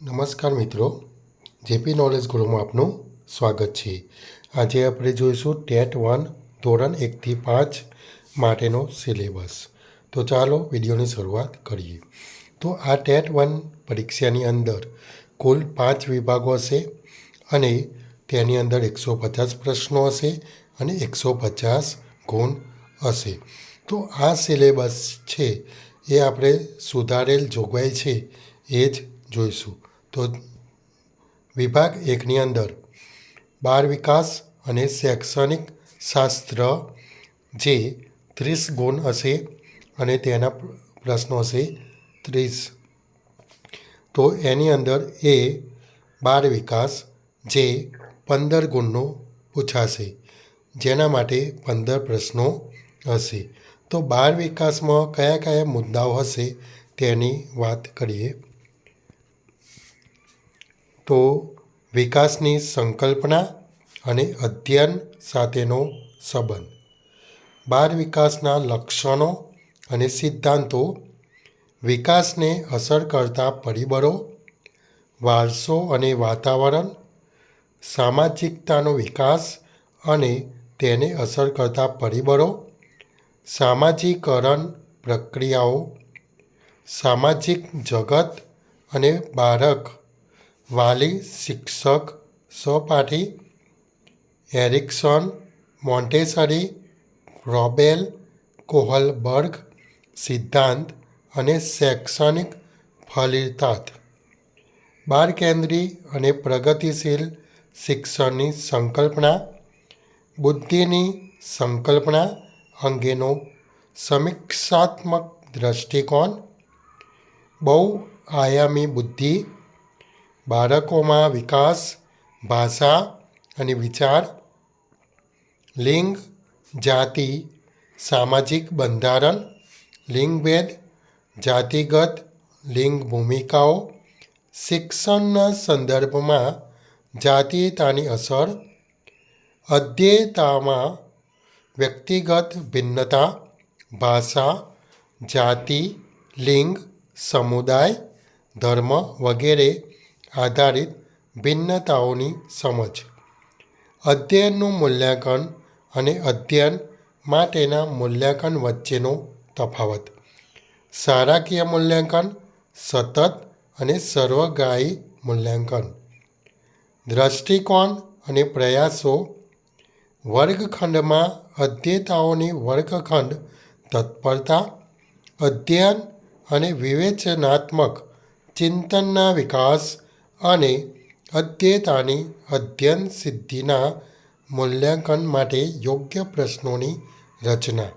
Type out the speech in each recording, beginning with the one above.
નમસ્કાર મિત્રો. JP knowledge ગુરુમાં આપનું સ્વાગત છે. આજે આપણે જોઈશું ટેટ વન, ધોરણ એકથી પાંચ માટેનો સિલેબસ. તો ચાલો વિડીયોની શરૂઆત કરીએ. તો આ ટેટ વન પરીક્ષાની અંદર કુલ પાંચ વિભાગો હશે અને તેની અંદર એકસો પચાસ પ્રશ્નો હશે અને એકસો પચાસ ગુણ હશે. તો આ સિલેબસ છે એ આપણે સુધારેલ જોગવાઈ છે એ જ જોઈશું. તો વિભાગ એકની અંદર, બાળ વિકાસ અને શૈક્ષણિક શાસ્ત્ર જે ત્રીસ ગુણ હશે અને તેના પ્રશ્નો હશે ત્રીસ. તો એની અંદર એ બાળ વિકાસ જે પંદર ગુણનો પૂછાશે, જેના માટે પંદર પ્રશ્નો હશે. તો બાળ વિકાસમાં કયા કયા મુદ્દાઓ હશે તેની વાત કરીએ. તો વિકાસની સંકલ્પના અને અધ્યયન સાથેનો સંબંધ. બાળ વિકાસના લક્ષણો અને સિદ્ધાંતો. વિકાસને અસર કરતા પરિબળો. વારસો અને વાતાવરણ. સામાજિકતાનો વિકાસ અને તેને અસર કરતા પરિબળો. સામાજિકરણ પ્રક્રિયાઓ. સામાજિક જગત અને બાળક. વાલી, શિક્ષક, સહપાઠી, એરિક્સન, મોન્ટેસરી, રોબેલ, કોહલબર્ગ, સિદ્ધાંત અને શૈક્ષણિક ફલિતાર્થ. બાળ કેન્દ્રી અને પ્રગતિશીલ શિક્ષણની સંકલ્પના, બુદ્ધિની સંકલ્પના અંગેનો સમીક્ષાત્મક દૃષ્ટિકોણ બહુ આયામી બુદ્ધિ બાળકોમાં વિકાસ, ભાષા અને વિચાર, લિંગ, જાતિ, સામાજિક બંધારણ, લિંગભેદ, જાતિગત, લિંગ ભૂમિકાઓ, શિક્ષણના સંદર્ભમાં જાતીયતાની અસર, અધ્યેયતામાં વ્યક્તિગત ભિન્નતા, ભાષા, જાતિ, લિંગ, સમુદાય, ધર્મ વગેરે આધારિત ભિન્નતાઓની સમજ. અધ્યયનનું મૂલ્યાંકન અને અધ્યયન માટેના મૂલ્યાંકન વચ્ચેનો તફાવત. શાળાકીય મૂલ્યાંકન, સતત અને સર્વગ્રાહી મૂલ્યાંકન. દૃષ્ટિકોણ અને પ્રયાસો. વર્ગખંડમાં અધ્યેતાઓની વર્ગખંડ, તત્પરતા. અધ્યયન અને વિવેચનાત્મક ચિંતનના વિકાસ. અને અદ્યતાની અધ્યયન સિદ્ધિના મૂલ્યાંકન માટે યોગ્ય પ્રશ્નોની રચના.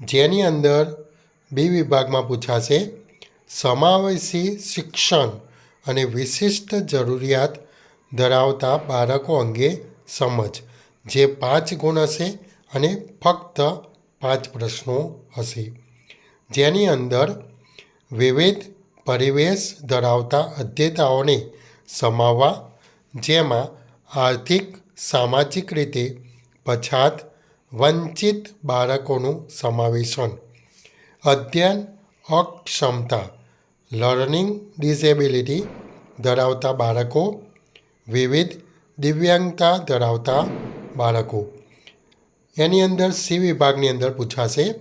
જેની અંદર બી વિભાગમાં પૂછાશે, સમાવેશી શિક્ષણ અને વિશિષ્ટ જરૂરિયાત ધરાવતા બાળકો અંગે સમજ, જે પાંચ ગુણ હશે અને ફક્ત પાંચ પ્રશ્નો હશે. જેની અંદર વિવિધ પરિવેશ ધરાવતા અધ્યેતાઓને સમાવવા, જેમાં આર્થિક, સામાજિક રીતે પછાત, વંચિત બાળકોનું સમાવેશન, અધ્યયન, અક્ષમતા, લર્નિંગ ડિસેબિલિટી ધરાવતા બાળકો, વિવિધ દિવ્યાંગતા ધરાવતા બાળકો. એની અંદર સી વિભાગની અંદર પૂછાશે.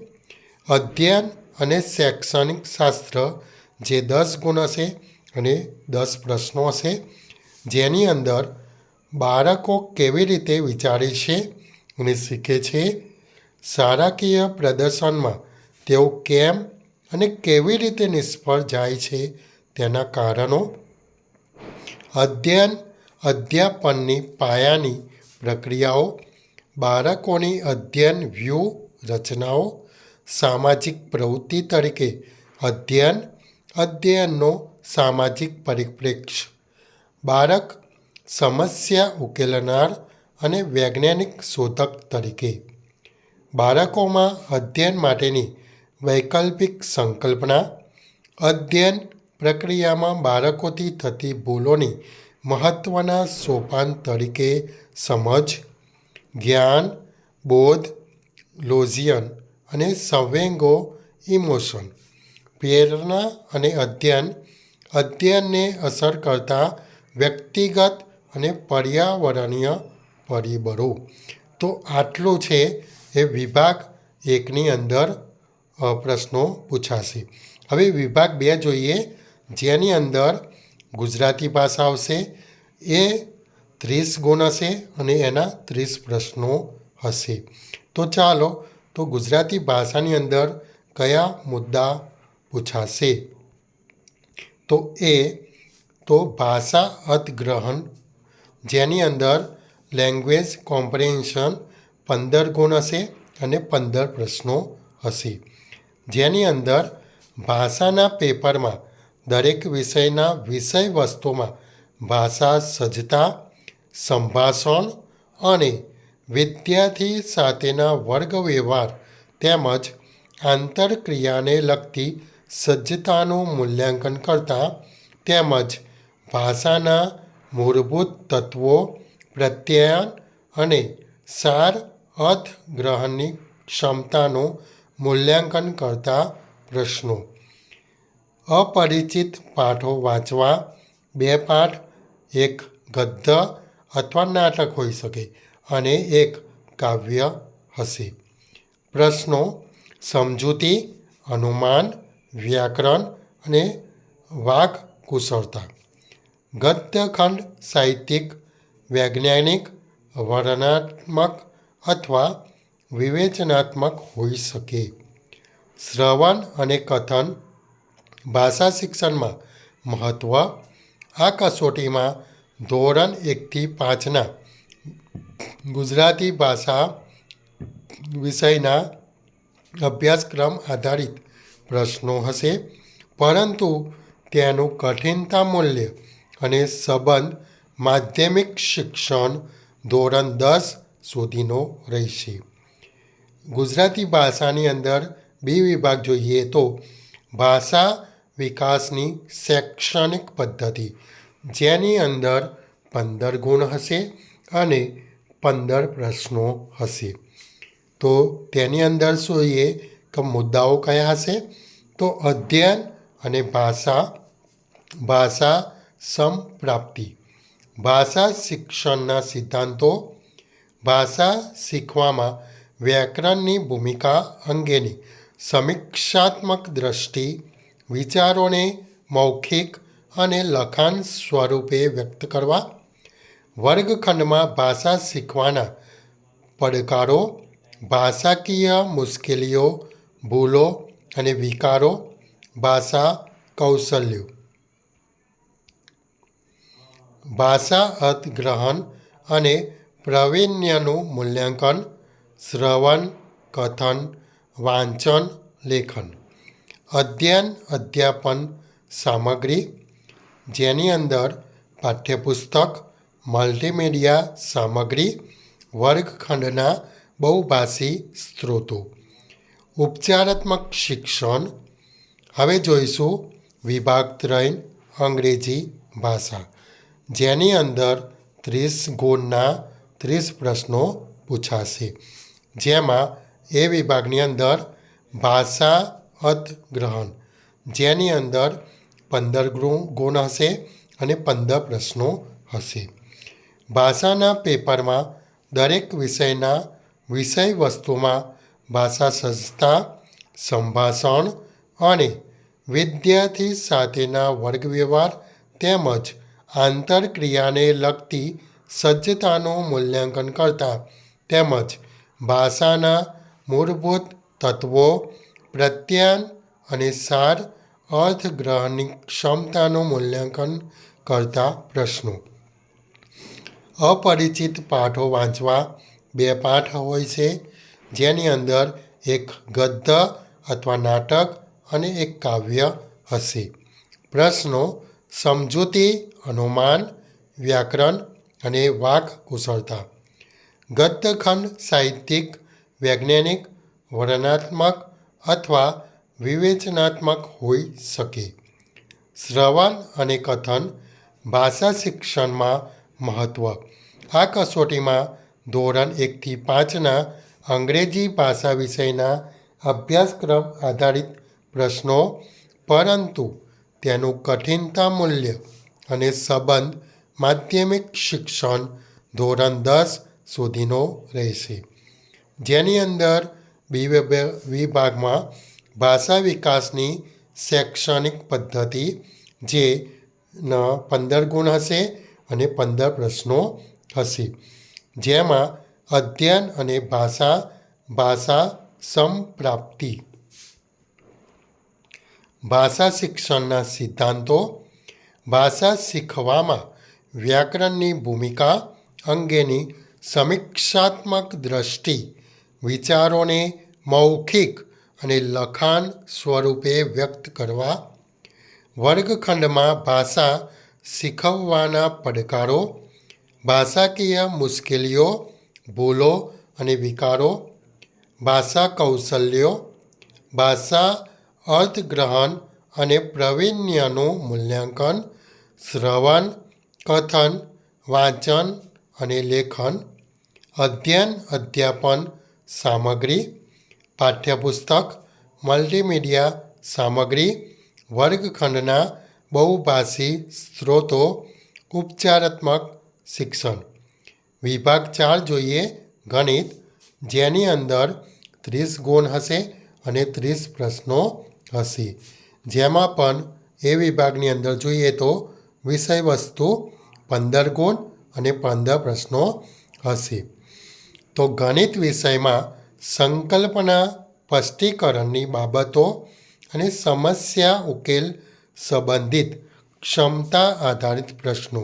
અધ્યયન અને શૈક્ષણિક શાસ્ત્ર જે દસ ગુણ હશે અને દસ પ્રશ્નો હશે, જેની અંદર બાળકો કેવી રીતે વિચારે છે અને શીખે છે, શાળાકીય પ્રદર્શનમાં તેઓ કેમ અને કેવી રીતે નિષ્ફળ જાય છે તેના કારણો અધ્યયન, અધ્યાપનની પાયાની પ્રક્રિયાઓ, બાળકોની અધ્યયન વ્યૂહ રચનાઓ, સામાજિક પ્રવૃત્તિ તરીકે અધ્યયન અધ્યયનનો સામાજિક પરિપ્રેક્ષ્ય. બાળક સમસ્યા ઉકેલનાર અને વૈજ્ઞાનિક શોધક તરીકે. બાળકોમાં અધ્યયન માટેની વૈકલ્પિક સંકલ્પના. અધ્યયન પ્રક્રિયામાં બાળકોથી થતી ભૂલોની મહત્ત્વના સોપાન તરીકે સમજ, જ્ઞાન, બોધ લોઝિયન અને સંવેગો, ઇમોશન પ્રેરણા અને અધ્યયન. અધ્યયનને અસર કરતા વ્યક્તિગત અને પર્યાવરણીય પરિબળો. તો આટલું છે એ વિભાગ એકની અંદર પ્રશ્નો પૂછાશે. હવે વિભાગ બે જોઈએ. જેની અંદર ગુજરાતી ભાષા આવશે, એ ત્રીસ ગુણ હશે અને એના ત્રીસ પ્રશ્નો હશે. તો ચાલો, તો ગુજરાતી ભાષાની અંદર કયા મુદ્દા પૂછાશે. તો એ, તો ભાષા અર્થગ્રહણ, જેની અંદર લેંગ્વેજ કોમ્પ્રિહેન્શન પંદર ગુણ હશે અને પંદર પ્રશ્નો હશે. જેની અંદર ભાષાના પેપરમાં દરેક વિષયના વિષય વસ્તુમાં ભાષા સજ્જતા, સંભાષણ અને વિદ્યાર્થી સાથેના વર્ગ વ્યવહાર તેમજ આંતરક્રિયાને લગતી સજ્જતાનું મૂલ્યાંકન કરતાં તેમજ ભાષાના મૂળભૂત તત્વો પ્રત્યાયન અને સાર અર્થગ્રહણની ક્ષમતાનું મૂલ્યાંકન કરતા પ્રશ્નો. અપરિચિત પાઠો વાંચવા બે પાઠ, એક ગદ્ય અથવા નાટક હોઈ શકે અને એક કાવ્ય હશે. પ્રશ્નો, સમજૂતી, અનુમાન વ્યાકરણ અને વાક કુશળતા. ગદ્યખંડ સાહિત્યિક, વૈજ્ઞાનિક, વર્ણનાત્મક અથવા વિવેચનાત્મક હોઈ શકે. શ્રવણ અને કથન ભાષા શિક્ષણમાં મહત્ત્વ આ કસોટીમાં ધોરણ એકથી પાંચના ગુજરાતી ભાષા વિષયના અભ્યાસક્રમ આધારિત પ્રશ્નો હશે. પરંતુ તેનું કઠિનતા મૂલ્ય અને સંબંધ માધ્યમિક શિક્ષણ ધોરણ દસ સુધીનો રહેશે. ગુજરાતી ભાષાની અંદર બે વિભાગ જોઈએ તો ભાષા વિકાસની શૈક્ષણિક પદ્ધતિ, જેની અંદર પંદર ગુણ હશે અને પંદર પ્રશ્નો હશે. તો તેની અંદર જોઈએ કે મુદ્દાઓ કયા હશે? તો અધ્યયન અને ભાષા ભાષા સમપ્રાપ્તિ. ભાષા શિક્ષણના સિદ્ધાંતો, ભાષા શીખવામાં વ્યાકરણની ભૂમિકા અંગેની સમીક્ષાત્મક દ્રષ્ટિ, વિચારોને મૌખિક અને લખાણ સ્વરૂપે વ્યક્ત કરવા, વર્ગખંડમાં ભાષા શીખવાના પડકારો, ભાષાકીય મુશ્કેલીઓ ભૂલો અને વિકારો, ભાષા કૌશલ્યો. ભાષા અર્થગ્રહણ અને પ્રવીણ્યનું મૂલ્યાંકન, શ્રવણ, કથન, વાંચન, લેખન. અધ્યયન, અધ્યાપન, સામગ્રી, જેની અંદર પાઠ્યપુસ્તક, મલ્ટીમીડિયા સામગ્રી, વર્ગખંડના બહુભાષી સ્ત્રોતો. ઉપચારાત્મક શિક્ષણ. હવે જોઈશું વિભાગ ત્રણ, અંગ્રેજી ભાષા. જેની અંદર ત્રીસ ગુણના ત્રીસ પ્રશ્નો પૂછાશે. જેમાં એ વિભાગની અંદર ભાષા અર્થગ્રહણ જેની અંદર પંદર ગુણ હશે અને પંદર પ્રશ્નો હશે. ભાષાના પેપરમાં દરેક વિષયના વિષય વસ્તુમાં ભાષા સંસ્થા, સંભાષણ અને વિદ્યાર્થી સાથેના વર્ગવ્યવહાર તેમજ આંતરક્રિયાને લગતી સજ્જતાનું મૂલ્યાંકન કરતા તેમજ ભાષાના મૂળભૂત તત્વો પ્રત્યાન અને સાર અર્થગ્રહણની ક્ષમતાનું મૂલ્યાંકન કરતા પ્રશ્નો. અપરિચિત પાઠો વાંચવા બે પાઠ હોય છે. જેની અંદર એક ગદ્ય અથવા નાટક અને એક કાવ્ય હશે. પ્રશ્નો, સમજૂતી, અનુમાન, વ્યાકરણ અને વાક કુશળતા. ગદ્યખંડ સાહિત્યિક, વૈજ્ઞાનિક, વર્ણનાત્મક અથવા વિવેચનાત્મક હોઈ શકે. શ્રવણ અને કથન ભાષા શિક્ષણમાં મહત્ત્વ આ કસોટીમાં ધોરણ એકથી પાંચના અંગ્રેજી ભાષા વિષયના અભ્યાસક્રમ આધારિત પ્રશ્નો, પરંતુ તેનું કઠિનતા મૂલ્ય અને સંબંધ માધ્યમિક શિક્ષણ ધોરણ દસ સુધીનો રહેશે. જેની અંદર બી વિભાગમાં ભાષા વિકાસની શૈક્ષણિક પદ્ધતિ જે પંદર ગુણ હશે અને પંદર પ્રશ્નો હશે. જેમાં અધ્યયન અને ભાષા ભાષા સમપ્રાપ્તિ. ભાષા શિક્ષણના સિદ્ધાંતો. ભાષા શીખવામાં વ્યાકરણની ભૂમિકા અંગેની સમીક્ષાત્મક દ્રષ્ટિ, વિચારોને મૌખિક અને લખાણ સ્વરૂપે વ્યક્ત કરવા. વર્ગખંડમાં ભાષા શીખવવાના પડકારો, ભાષાકીય મુશ્કેલીઓ ભૂલો અને વિકારો, ભાષા કૌશલ્યો, ભાષા અર્થગ્રહણ અને પ્રવીણ્યનું મૂલ્યાંકન, શ્રવણ, કથન, વાંચન અને લેખન, અધ્યયન, અધ્યાપન, સામગ્રી, પાઠ્યપુસ્તક, મલ્ટીમીડિયા સામગ્રી, વર્ગખંડના બહુભાષી સ્ત્રોતો, ઉપચારાત્મક શિક્ષણ. વિભાગ ચાર જોઈએ ગણિત. જેની અંદર ત્રીસ ગુણ હશે અને ત્રીસ પ્રશ્નો હશે. જેમાં પણ એ વિભાગની અંદર જોઈએ તો વિષય વસ્તુ પંદર ગુણ અને પંદર પ્રશ્નો હશે. તો ગણિત વિષયમાં સંકલ્પના સ્પષ્ટીકરણની બાબતો અને સમસ્યા ઉકેલ સંબંધિત ક્ષમતા આધારિત પ્રશ્નો.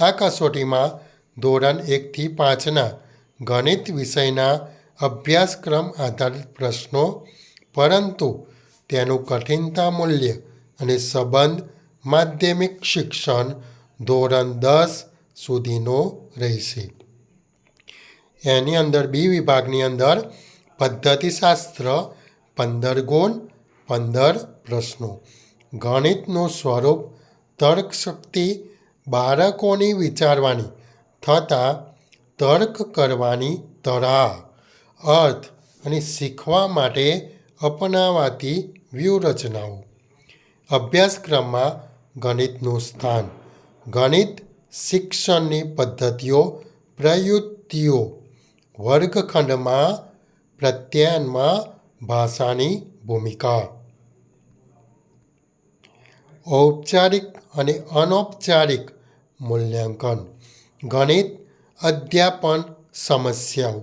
આ કસોટીમાં ધોરણ એકથી પાંચના ગણિત વિષયના અભ્યાસક્રમ આધારિત પ્રશ્નો, પરંતુ તેનું કઠિનતા મૂલ્ય અને સંબંધ માધ્યમિક શિક્ષણ ધોરણ દસ સુધીનો રહેશે. એની અંદર બી વિભાગની અંદર પદ્ધતિશાસ્ત્ર પંદર ગુણ પંદર પ્રશ્નો, ગણિતનું સ્વરૂપ તર્કશક્તિ બાળકોની વિચારવાની થતાં તર્ક કરવાની તરાહ અર્થ અને શીખવા માટે અપનાવાતી વ્યૂહરચનાઓ. અભ્યાસક્રમમાં ગણિતનું સ્થાન. ગણિત શિક્ષણની પદ્ધતિઓ પ્રયુક્તિઓ વર્ગખંડમાં પ્રત્યાયનમાં ભાષાની ભૂમિકા. ઔપચારિક અને અનૌપચારિક મૂલ્યાંકન. ગણિત અધ્યાપન સમસ્યાઓ.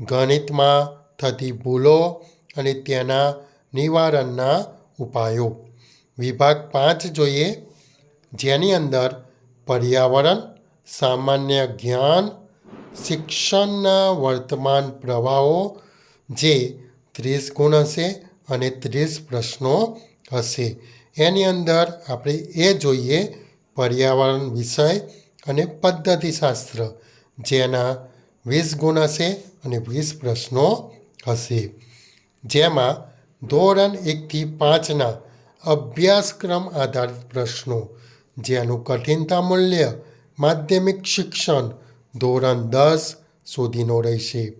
ગણિતમાં થતી ભૂલો અને તેના નિવારણના ઉપાયો. વિભાગ પાંચ જોઈએ. જેની અંદર પર્યાવરણ, સામાન્ય જ્ઞાન, શિક્ષણના વર્તમાન પ્રવાહો જે ત્રીસ ગુણ હશે અને ત્રીસ પ્રશ્નો હશે. એની અંદર આપણે એ જોઈએ પર્યાવરણ વિષય અને પદ્ધતિશાસ્ત્ર, જેના વીસ ગુણ હશે અને વીસ પ્રશ્નો હશે. જેમાં ધોરણ એકથી પાંચના અભ્યાસક્રમ આધારિત પ્રશ્નો, જેનું કઠિનતા મૂલ્ય, માધ્યમિક શિક્ષણ ધોરણ દસ સુધીનો રહેશે.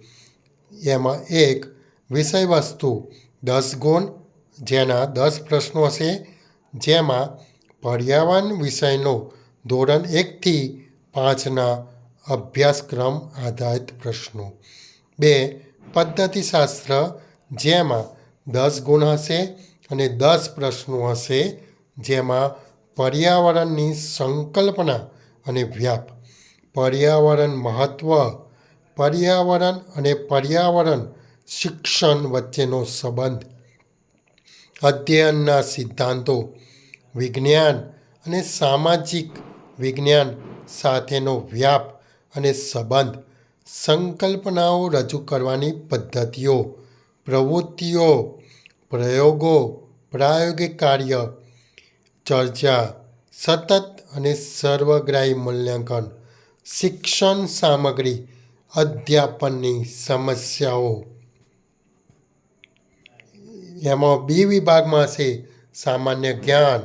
એમાં એક વિષય વસ્તુ દસ ગુણ, જેના દસ પ્રશ્નો હશે. જેમાં પર્યાવરણ વિષયનો ધોરણ એકથી પાંચના અભ્યાસક્રમ આધારિત પ્રશ્નો. બે, પદ્ધતિશાસ્ત્ર, જેમાં દસ ગુણ હશે અને દસ પ્રશ્નો હશે, જેમાં પર્યાવરણની સંકલ્પના અને વ્યાપ. પર્યાવરણ મહત્ત્વ પર્યાવરણ અને પર્યાવરણ શિક્ષણ વચ્ચેનો સંબંધ. અધ્યયનના સિદ્ધાંતો, વિજ્ઞાન અને સામાજિક વિજ્ઞાન સાથેનો વ્યાપ અને સંબંધ, સંકલ્પનાઓ રજૂ કરવાની પદ્ધતિઓ, પ્રવૃત્તિઓ, પ્રયોગો, પ્રાયોગિક કાર્ય, ચર્ચા, સતત અને સર્વગ્રાહી મૂલ્યાંકન, શિક્ષણ સામગ્રી, અધ્યાપનની સમસ્યાઓ. એમાં બી વિભાગમાં છે સામાન્ય જ્ઞાન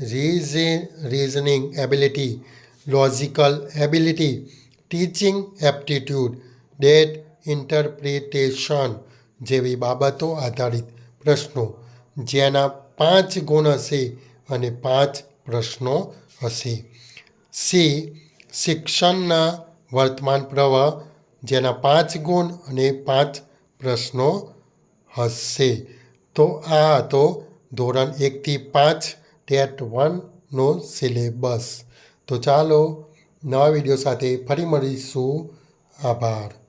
રીઝે reasoning ability logical ability teaching aptitude data interpretation જેવી બાબતો આધારિત પ્રશ્નો, જેના પાંચ ગુણ હશે અને પાંચ પ્રશ્નો હશે. સી શિક્ષણના વર્તમાન પ્રવાહ, જેના પાંચ ગુણ અને પાંચ પ્રશ્નો હશે. તો આ હતો ધોરણ એકથી પાંચ ટેટ વનનો સિલેબસ. તો ચાલો નવા વીડિયો સાથે ફરી મળીશું. આભાર.